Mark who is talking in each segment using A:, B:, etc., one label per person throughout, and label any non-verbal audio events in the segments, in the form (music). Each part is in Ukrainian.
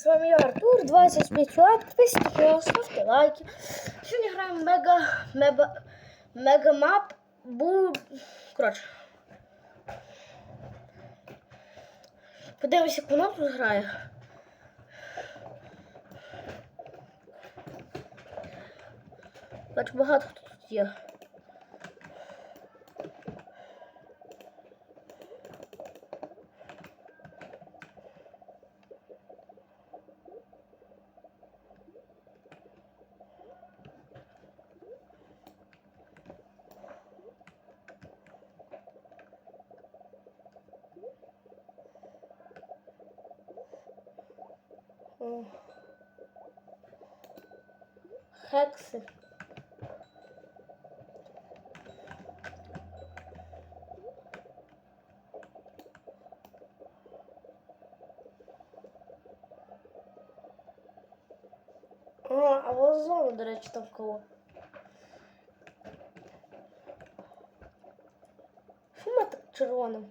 A: З вами я Артур, 25 лайк, підписуйтесь, ставте лайки. Сьогодні граємо мега, мега, мегамап, бу... Коротше. Подивимося, як вона тут грає. Бачу, багато хто тут є. О. Хекси. А, вот зона, до речі, там кого. Що ми так червоним?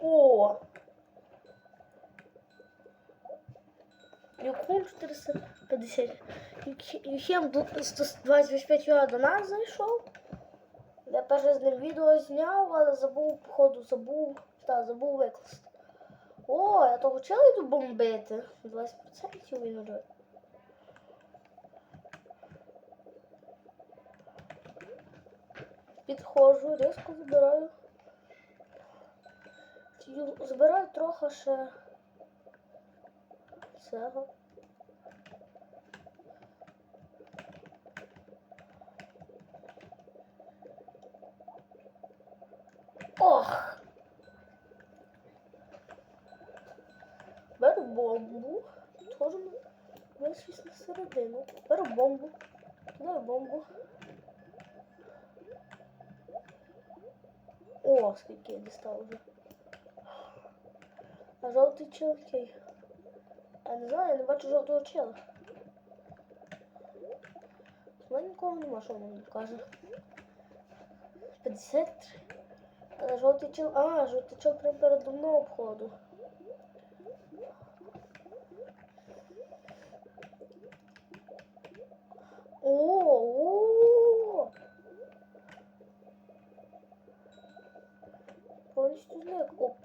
A: О! Юкун 450. Юхе- Юхем тут 125 я до нас зайшов. Перше з ним відео зняв, але забув, походу, забув. Та, забув викласти. О, я того чела йду бомбити. 20% він уже. Підходжу, різко забираю. Збираю трохи ще цього. скільки я дістав вже. А жовтий чел окей. Я не знаю, я не бачу жовтого чела. У мене нікого нема, що він мені каже. 53. Але жовтий чел. А, жовтий чел прямо передо мною обходу. О, о, Повністю зник. Оп.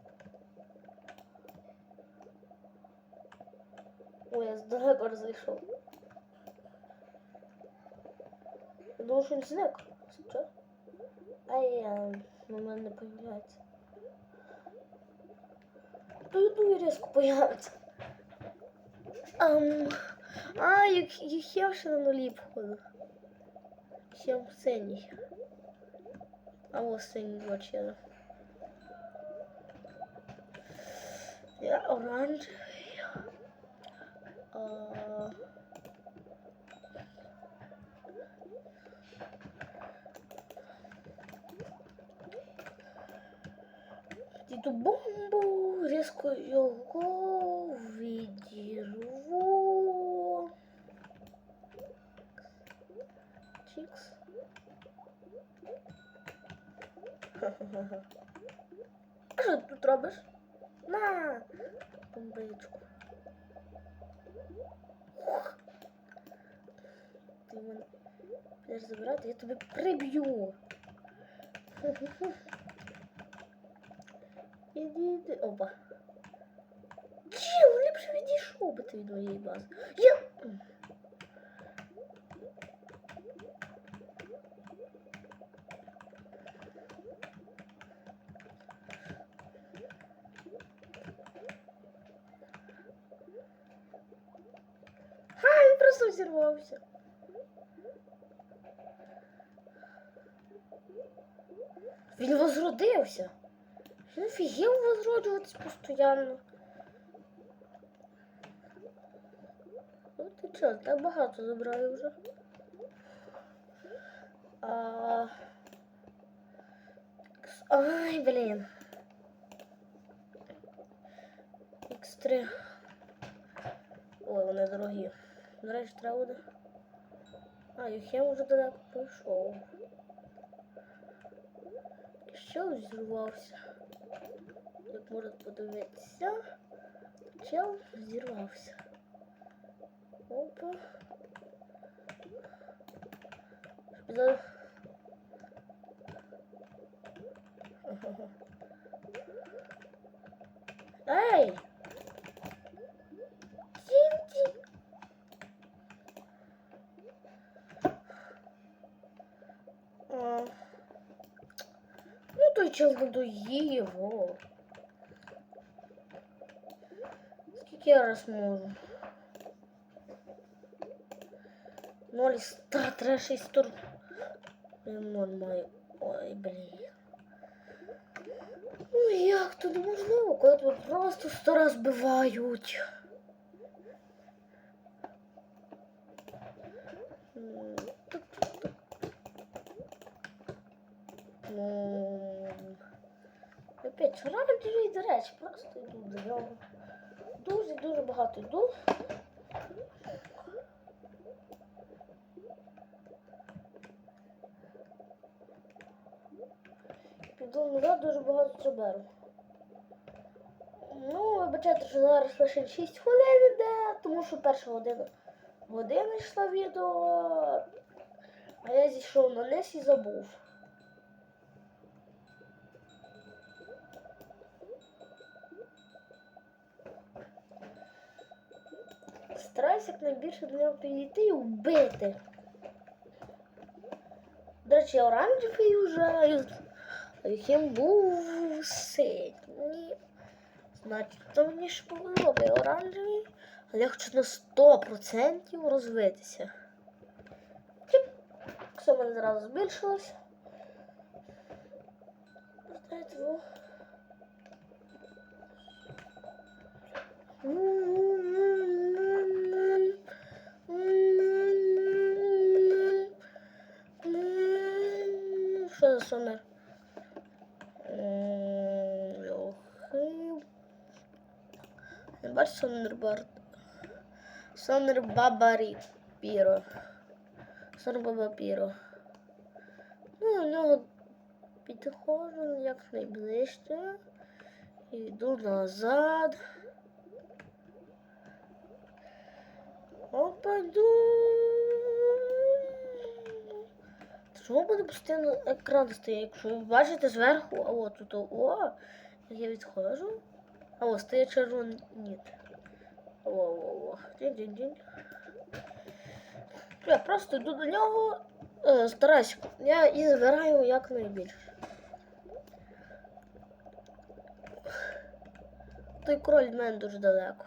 A: Ой, я здалеко розійшов. Я думав, що він зник. Що? Ай, я на мене не появляється. То йду і різко появиться. Ам, а, їх, їх я ще на нулі походу. Ще в синій. А ось синій два чела. Я оранжевий. А... Діду бомбу, різко його тебе приб'ю. Іди. Опа. Чил, ліпше відійшов би ти від моєї бази. Я... Ха, він просто. Він возродився. Він офігів возроджуватись постійно. Ну ти чо, так багато забрали вже. А... Ай, блін. X3. Ой, вони дорогі. До речі, треба буде. А, Юхем уже далеко пройшов. Чел зірвався. Як можна подивитися, чел зірвався. Опа. За... Ей! Тінті! А. Ну той чел надоїв. о. Скільки я раз можу? Ноль ста, треба шість тур. Я Ноль маю. Ой, блін. Ну як то неможливо, коли тебе просто сто раз бивають. М, тук-тук-тук. Ну, опять оранжевий, до речі, просто йду до нього. Дуже-дуже багато йду. Піду назад дуже багато що беру. Ну, вибачайте, що зараз лише 6 хвилин іде, тому що перша година година йшла відео, а я зійшов на низ і забув. Стараюся якнайбільше до нього підійти і вбити. До речі, оранжевий вже, а яким був синій. Значить, то мені бо я оранжевий, але я хочу на 100% розвитися. Все мене зразу збільшилось. Знаєте, ну. Що за сонер? Лохи. Не бачу сонер бар. Сонер бабарі піро. Сонер баба піро. Ну, у нього підходжу якнайближче. Йду назад. Опаду. Чому буде постійно екран стоїть? Якщо ви бачите зверху, а от тут, о, як я відходжу. А ось стає червоний. Ні. О, о, о. Дінь-дінь-дінь. Я просто йду до нього, е, стараюсь. Я і збираю якнайбільше. Той король від мене дуже далеко.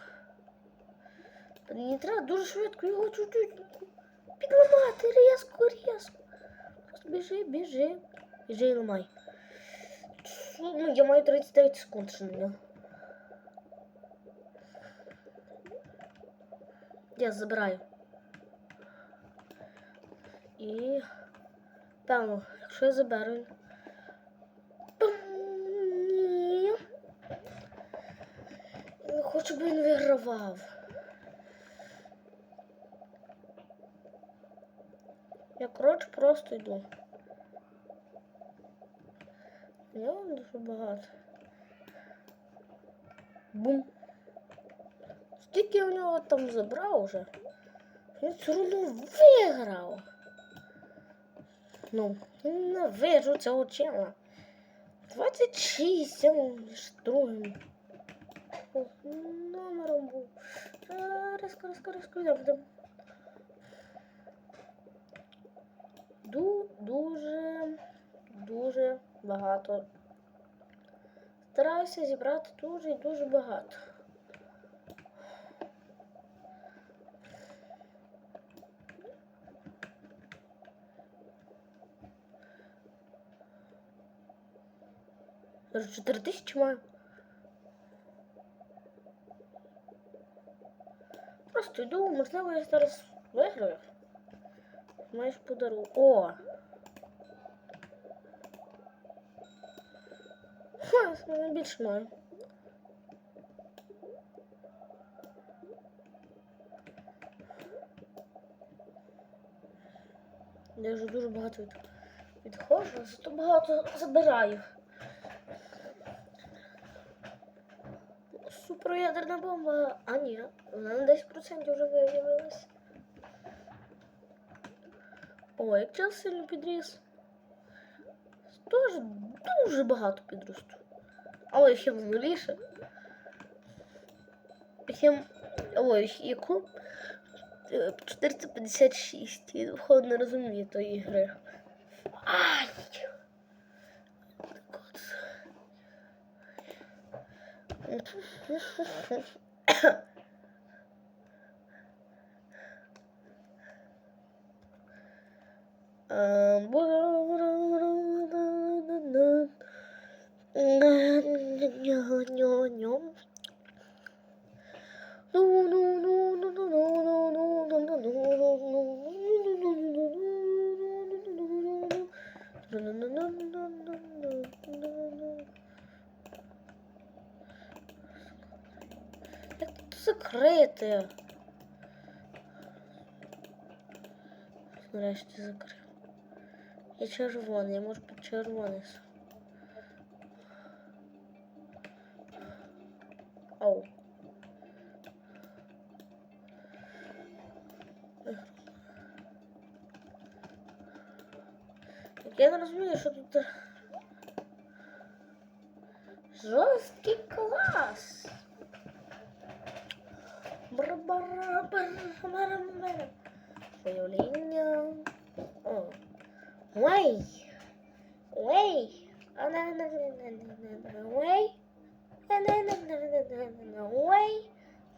A: Мені треба дуже швидко його чуть-чуть підламати різко, різко. Біжи, біжи. Біжи і ламай. Ну, я маю 39 секунд ще на. Я забираю. І певно, якщо я заберу. Ні. Хочу, би він вигравав. Я, коротше, просто йду. Я дуже багато. Бум. Скільки в нього там забрав уже? Він все одно виграв. Ну, ненавижу цього чела. 26, я між другим. О, номером був. Резко, резко, резко, я буду. Ду, дуже, дуже багато. Стараюся зібрати дуже і дуже багато. Даже 4 тисячі маю. Просто йду, можливо, я зараз виграю. Маєш подарунок. О! Ха, ну, більше маю. Я вже дуже багато від... відходжу, зато багато забираю. Суперядерна бомба. А ні, вона на 10% вже виявилась. О, як час сильно підріс. Тож дуже багато підросту. Але ще в нуліше. Хім... Ой, яку? Е, 456. Я вход не розумію тої гри. Ай! От. Як тут закрити? Нарешті закрив. Я червоний, я можу під червоний. с- Ау. Ех. Так Я не розумію, що тут. е, Жорсткий клас. Бра-бара-бара-бара-бара. Появлення. О. Way. Way. А на на на на на на на Way. На на на на на на на на Way.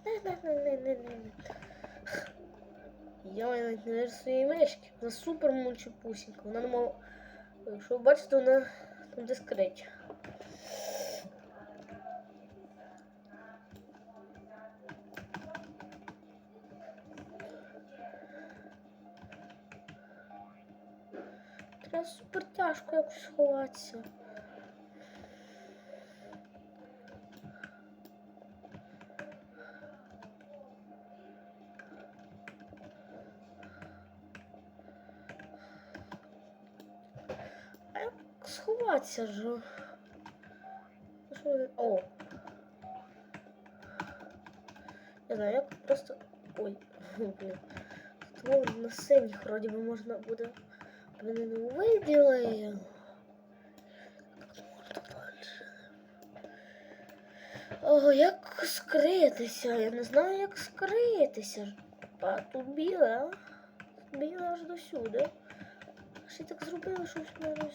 A: На на на на на на на. Я не вижу своєї мишки. Вона супер мульчепусінька. Вона не мала... Якщо ви бачите, вона там десь крить. Треба супер тяжко якось сховатися. (laughs) ви- О! Я знаю, як просто. Ой, блін. Тут на синіх вроді би можна буде. Мене не виділи. О, як скритися? Я не знаю, як скритися. А тут біле, а? Біле аж до сюди. Ще так зробили, що в мене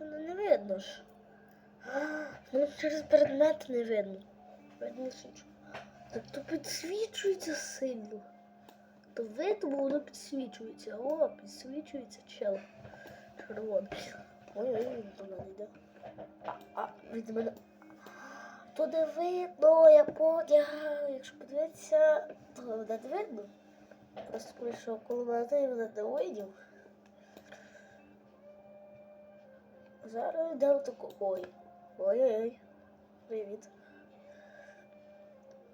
A: воно не видно ж. Ну, через предмет не видно. Видно, що чу- Так то підсвічується сильно. То видно, воно підсвічується. О, підсвічується чел. Червоний. Ой-ой, він туди не йде. А, від мене. Не видно, я поняв. Якщо подивитися, то мене не видно. Просто прийшов коло мене і мене не видів. Зараз йдемо таку. Ой. Ой-ой-ой. Привіт.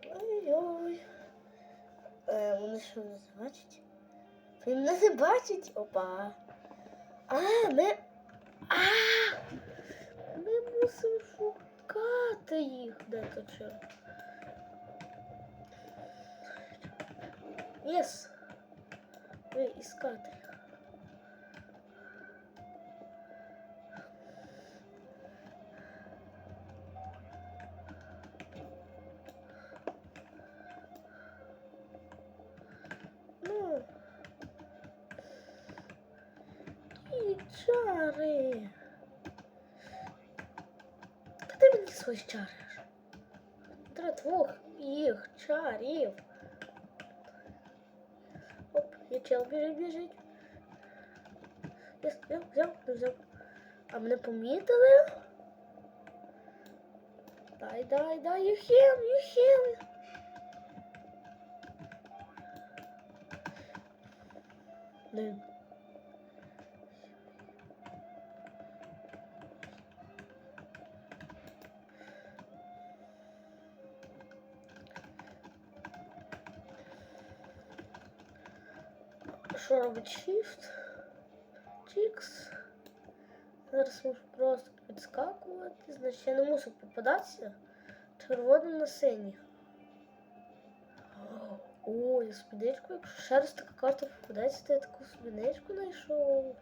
A: Ой-ой-ой. Е, вони що не бачать? Він мене не бачить? Опа. А, ми. А! Ми мусимо шукати їх. Де то чи? Єс. Ви іскати. Чари. Та ти мені свої чари. аж. Треба двох їх чарів. Оп, я чел біжить, біжить. Я взяв, взяв, взяв. А мене помітили? Дай, дай, дай, Юхім. Блин. що робить Shift. Чікс. Зараз можу просто підскакувати. Значить, я не мушу попадатися червоним на синій. О, я спідничку, якщо ще раз така карта попадається, то я таку спідничку знайшов.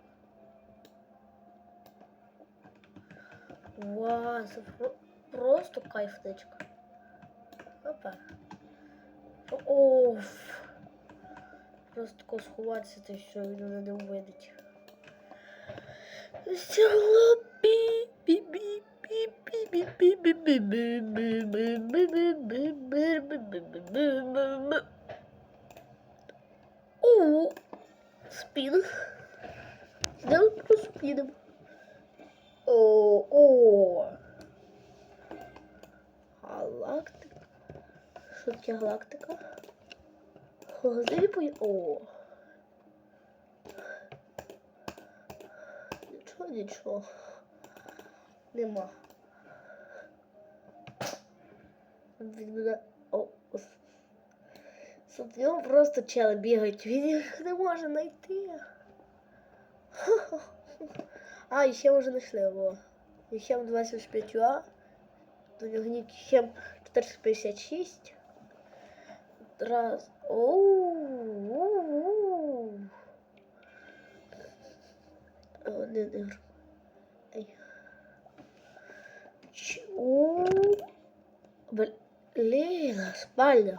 A: Вау, це про- просто кайфничка. Опа. Оф. Просто тако сховатися, то що він мене не увидить. У спін. Знову про спіном. О, о. Галактика. Що таке галактика? Глипує. О. Нічого, нічого. Нема. Він мене. О. ос- Смотри, просто чел бігають, він їх не може знайти. (laughs) А, і ще може знайшли його. Хем 25 а до нього нік Хем 456. Раз. Оу. Один. Чу. Блін, спальня.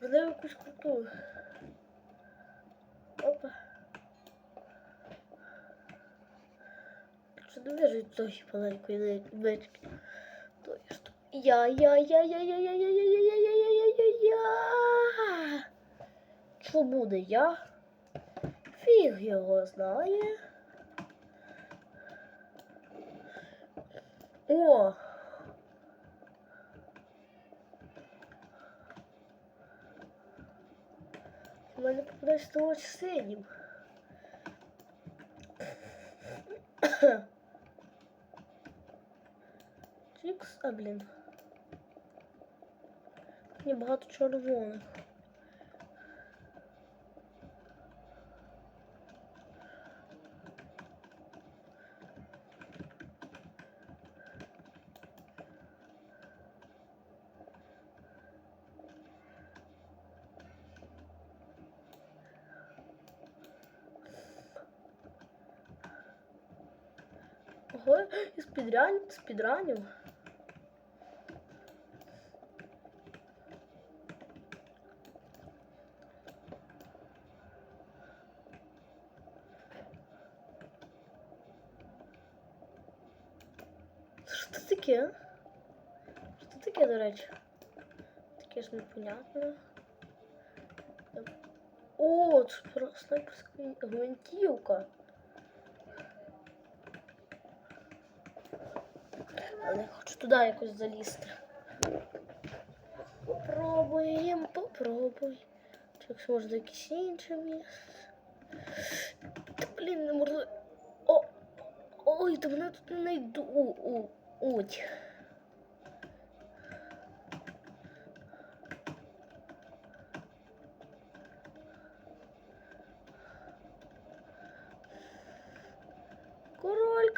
A: Вони якусь круту. Опа. Що не вижу тої маленької бички. То я що? я? Що буде я? Фіг його знає. О! У мене просто очі синім. (coughs) Чикс, а блін синіх багато червоних. Ого, із підрянь. Таке непонятно. О, це снайперська гвинтівка. Але хочу туди якось залізти. Попробуємо, попробуй. Чи можна якесь інше місце. Та блін, не можна. О! Ой, та мене тут не знайду. Уть.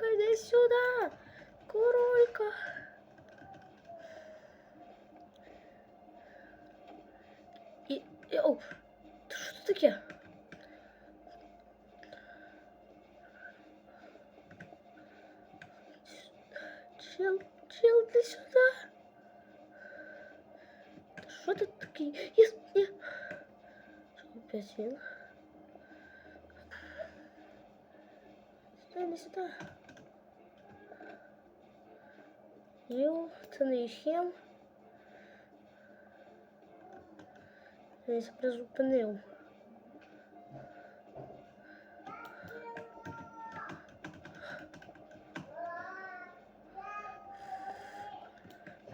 A: Королька, иди сюда. Королька. И, и о, что таке? Чел, чел, ты сюда. Что ты такие? Есть, нет. Что, опять сел? Стой, не сюда. Танишем. Я призупинив.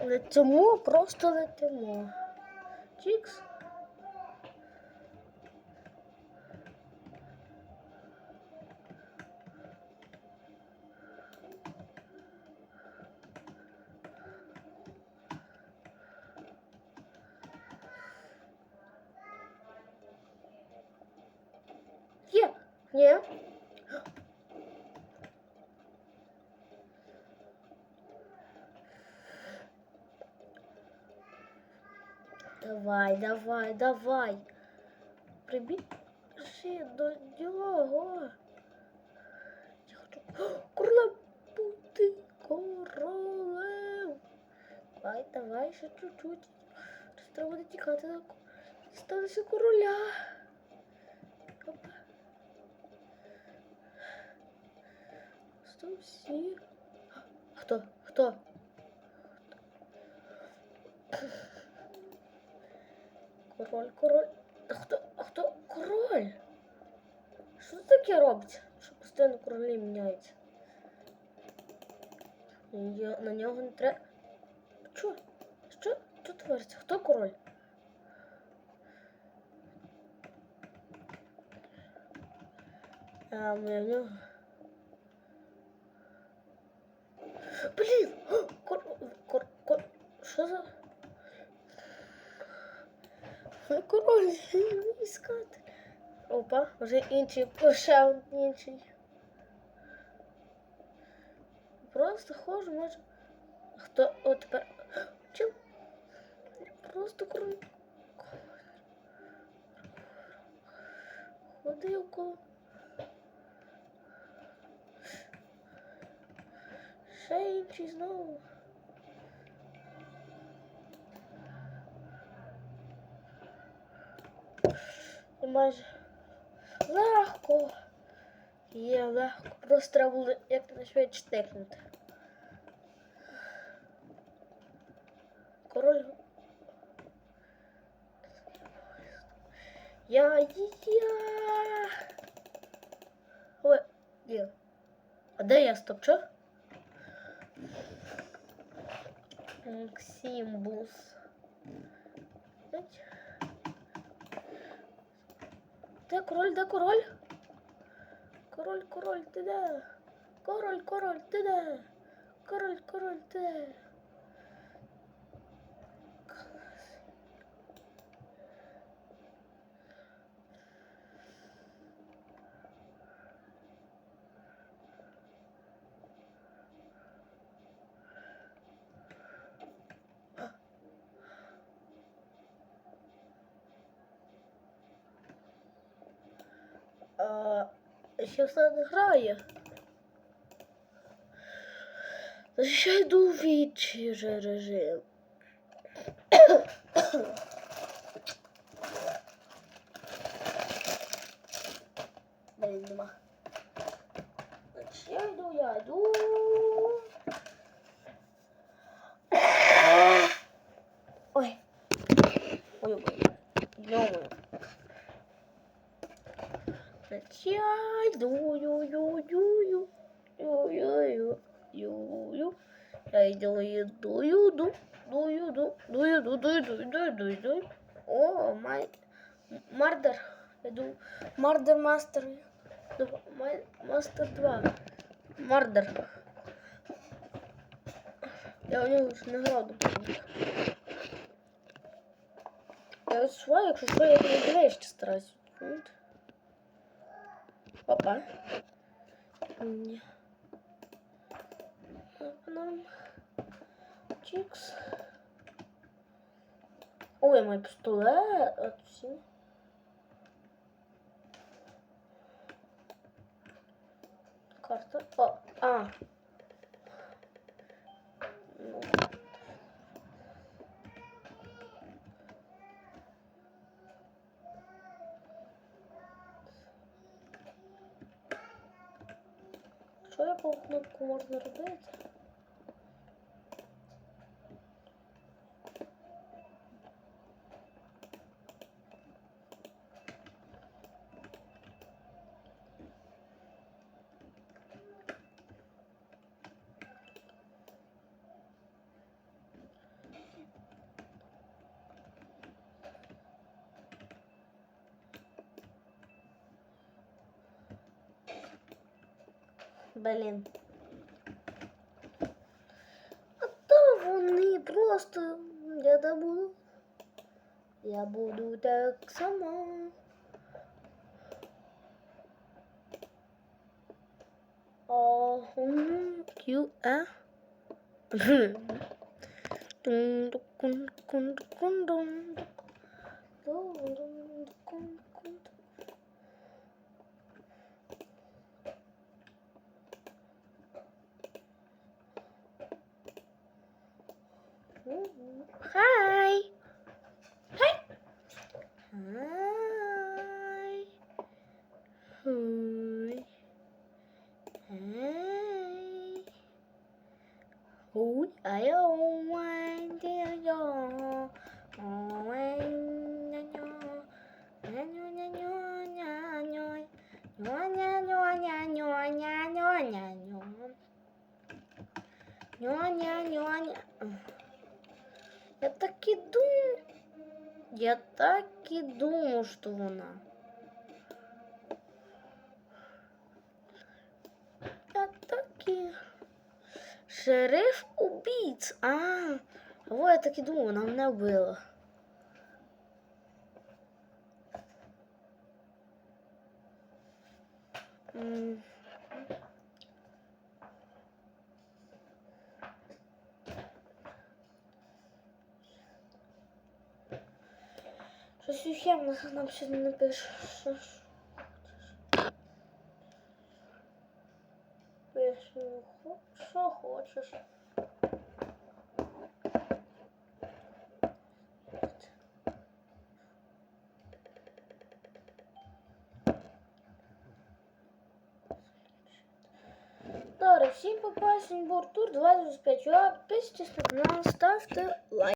A: Летимо, просто летимо. Чикс? Давай, давай, давай. Прибіжи до нього. Я хочу королем бути королем. Давай, давай, ще чуть-чуть. Треба буде тікати станцію короля. Опа. Сто всі. Хто? Хто? Король, король. А хто? А хто? Король? Що це таке робиться? Що постійно королі міняються? Я- На нього не треба. Що? Що? Що твориться? Хто король? А, в нього. Блін! О, Кор... Кор... Кор... Що за... Ой, Король, іскати. Опа, вже інший, ще інший. Просто ходжу, може. Хто от тепер. Чим? Просто король. Ходив коло. Ще інший знову. І майже легко. Є легко. Просто треба було як найшвидше тикнути. Король. Я я. Ой, є. А де я стопчу? Максимбус. Ать. Де король, де король? Король, король, ти де? Король, король, ти де? Король, король, ти де? Ще все не грає. Ще йду в інший режим. Блін, нема. Значить, Я йду, я йду. Ой. Ой, ой, ой. Значить, я йду, ю, ю, ю, ю. Ю, ю, ю, ю, ю. Я йду, йду, йду. Ду, йду, ду, йду, ду, йду, йду, йду, йду. О, май... Мардер. Йду. Мардер мастер. Мастер 2. Мардер. Я у нього ж не грав допоміг. Я ось якщо що, я не ближче стараюсь. От. Опа. Ні. Нам. Чикс. Ой, мой пістолет. От всі. Карта. О, а. Ну. Що по кнопку можна робити? Блин, А то вони просто я добуду. Я буду так сама. О, кью, а? а? Дун-дун-дун-дун-дун-дун. Шериф убийц. А, вот я так і думала, вона мене вбила. Щось я нам ще не пише. Артур 25 Пишіть, на ставте лайк.